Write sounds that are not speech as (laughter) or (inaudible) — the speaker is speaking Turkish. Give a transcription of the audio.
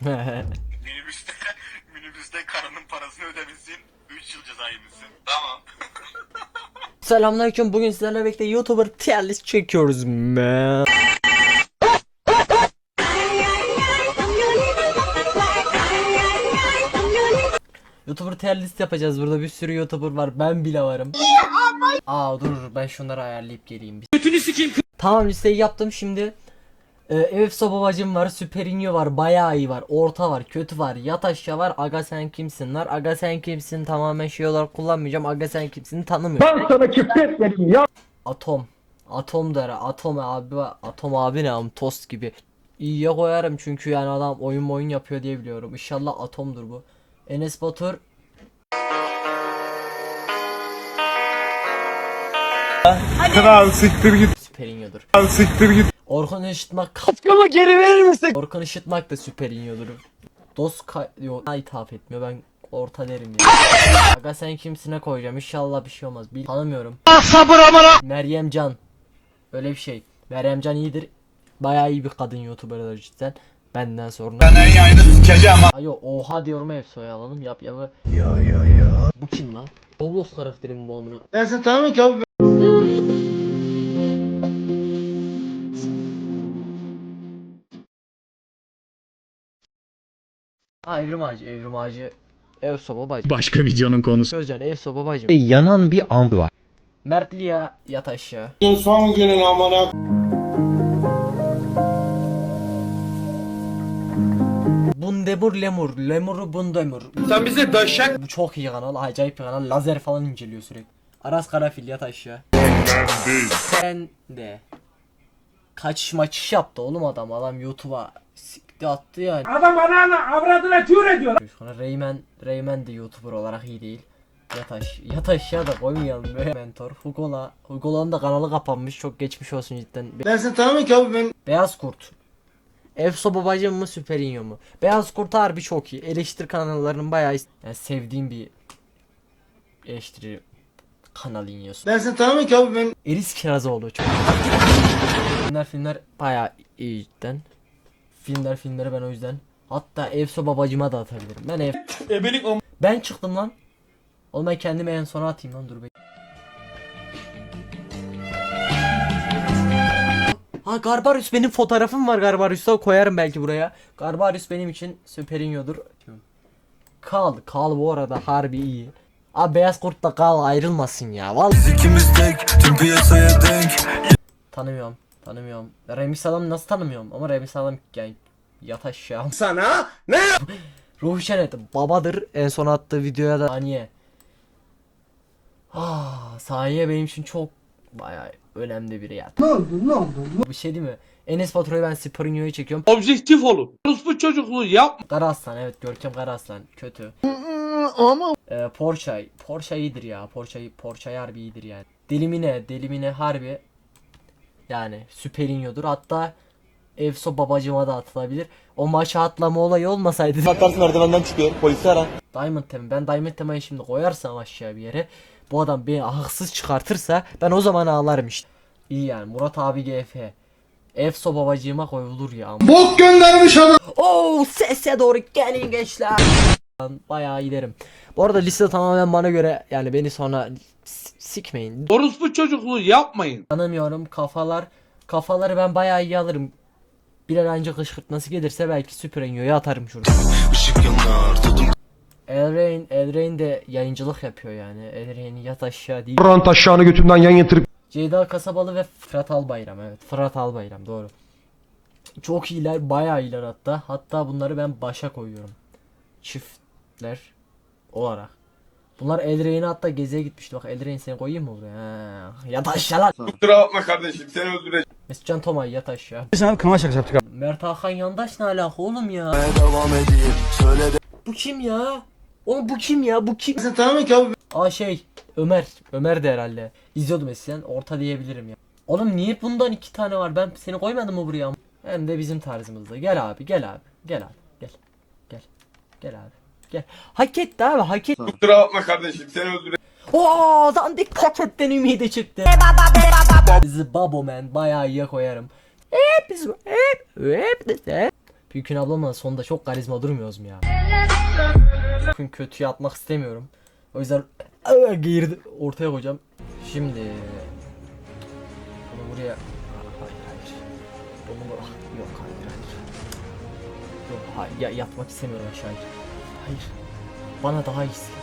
(laughs) Minibüste, minibüste karının parasını ödemişsin. 3 yıl ceza yemişsin. Tamam. (laughs) Selamünaleyküm. Bugün sizlerle birlikte YouTuber tier list çekiyoruz. Man. YouTuber tier list yapacağız. Burada bir sürü YouTuber var. Ben bile varım. Aa dur ben şunları ayarlayıp geleyim. Götünü sikeyim. Tamam listeyi yaptım şimdi. Ee, Efso babacım var, Süperinho var, bayağı iyi var, orta var, kötü var, yat aşağı var, aga sen kimsin var, aga sen kimsin tamamen şey olarak kullanmayacağım, aga sen kimsin tanımıyorum. Ben sana küfür etmedim ya. Atom. Atom der. Atom abi. Atom abi ne am tost gibi. İyiye koyarım çünkü yani adam oyun oyun yapıyor diye biliyorum. İnşallah atomdur bu. Enes Batur. Kral siktir git. Süperinyodur. Kral siktir git. Orkun Işıtmak. Kaskımı geri verir misin? Orkun Işıtmak da süperinyodur. Dost ka bana hitap etmiyor. Ben orta derim ya. Aga sen kimsine koyacağım. İnşallah bir şey olmaz. Bil tanımıyorum. Sabır amına. Meryem Can. Öyle bir şey. Meryem Can iyidir. Bayağı iyi bir kadın YouTuber'dır cidden. Benden sonra. Ben yayını sikeceğim ha. Ayo oha diyorum hep soya alalım yap ya. Ya ya ya. Bu kim lan? Roblox karakterim bu amına. Ben sana tamam ki abi. Ha Evrim Ağacı, Evrim Ağacı. Ev soba bacı. Başka videonun konusu. Sözcan ev soba bacı. Yanan bir amp var. Mert Lia yat aşağı. Son günün amına. Bundemur Lemur. Lemur'u Bundemur. Sen bize döşek. Bu çok iyi kanal. Acayip bir kanal. Lazer falan inceliyor sürekli. Aras Karafil yat aşağı. Ben de. Kaçış maçış yaptı oğlum adam. Adam YouTube'a sikti attı yani. Adam ananı avradına tür ediyor. Sonra Rayman, Rayman de YouTuber olarak iyi değil. Yataş, yataş ya da koymayalım be. Mentor, Hugola. Hugola'nın da kanalı kapanmış. Çok geçmiş olsun cidden. Be- Ben sana tamam ki abi ben. Beyaz Kurt. Efso babacım mı Süperinho mu? Beyaz Kurt harbi çok iyi. Eleştiri kanallarının bayağı yani sevdiğim bir eleştiri kanalı iniyorsun. Ben sana tamam ki abi ben. Eris Kirazoğlu çok Filmler filmler bayağı iyi cidden. Filmler filmleri ben o yüzden. Hatta Efso babacıma da atabilirim. Ben ev... Ebelik am. Ben çıktım lan. Oğlum ben kendimi en sona atayım lan dur be. Ha Garbarius benim fotoğrafım var Garbarius'ta koyarım belki buraya. Garbarius benim için süperinyodur. Kal, Kal bu arada harbi iyi. Abi beyaz kurt da Kal ayrılmasın ya. Vallahi İkimiz tek tüm piyasaya denk tanımıyorum. Tanımıyorum. Remis adam nasıl tanımıyorum ama Remis adam yani yat aşağı. (laughs) Sana ne? Ruhi Çenet babadır en son attığı videoya da saniye. Ah, saniye benim için çok bayağı önemli biri ya. Ne oldu ne oldu? Bir şey değil mi? Enes Batur'u ben Sprinio'yu çekiyorum. Objektif olun. Ruslu çocukluğu yapma. Karaslan evet Görkem Karaslan kötü. Ama. Ee, Porsche. Porsche iyidir ya. Porsche Porsche harbi iyidir yani. Delimine, Delimine harbi yani Superinho'dur. Hatta Efso babacıma da atılabilir. O maça atlama olayı olmasaydı. Bakarsın merdivenden çıkıyor polisi ara. Diamond Tema. Ben Diamond Tema'yı şimdi koyarsam aşağı bir yere. Bu adam beni haksız çıkartırsa ben o zaman ağlarım işte. İyi yani Murat abi GF. Efso babacığıma koyulur ya. Bok göndermiş adam. Oo sese doğru gelin gençler. Ben Bayağı giderim. Bu arada liste tamamen bana göre yani beni sonra sikmeyin. Orospu çocukluğu yapmayın. Tanımıyorum kafalar. Kafaları ben bayağı iyi alırım. Bir an önce kışkırtması gelirse belki Super Enyo'ya atarım şurada. Işık yanar tadım Elrain, Elrain de yayıncılık yapıyor yani. Elrain'i yat aşağı değil. Rant aşağını götünden yan yatırıp. Ceyda Kasabalı ve Fırat Albayram evet. Fırat Albayram doğru. Çok iyiler, bayağı iyiler hatta. Hatta bunları ben başa koyuyorum. Çiftler olarak. Bunlar Elrein'e hatta geziye gitmişti. Bak Elrein seni koyayım mı buraya? Ha. Yat aşağı lan. Kusura bakma kardeşim seni öldüreceğim. Mesutcan Tomay yat aşağı. Biz abi kanal şakası yaptık abi. Mert Hakan Yandaş ne alaka oğlum ya? Devam edeyim söyle de Bu kim ya? Oğlum bu kim ya? Bu kim? Sana tamam ki abi Aa şey Ömer. Ömer de herhalde. İzliyordum eskiden. Orta diyebilirim ya. Oğlum niye bundan iki tane var? Ben seni koymadım mı buraya? Hem de bizim tarzımızda. Gel abi gel abi. Gel abi. Gel. Gel. Gel abi. Gel. Hak etti abi hak etti. Kusura bakma kardeşim seni öldüreceğim. Oo dandik paketten ümidi çıktı. Bizi Babo Man bayağı iyiye koyarım. Hep biz hep hep hep Büyükün ablamla sonunda çok karizma durmuyoruz mu ya? Bugün kötüye atmak istemiyorum. O yüzden Aa, geğirdi ortaya koyacağım. Şimdi bunu buraya hayır hayır. Bunu bu- yok hayır hayır. Yok hayır ya, yatmak istemiyorum aşağıya. Hayır. Bana daha iyisi.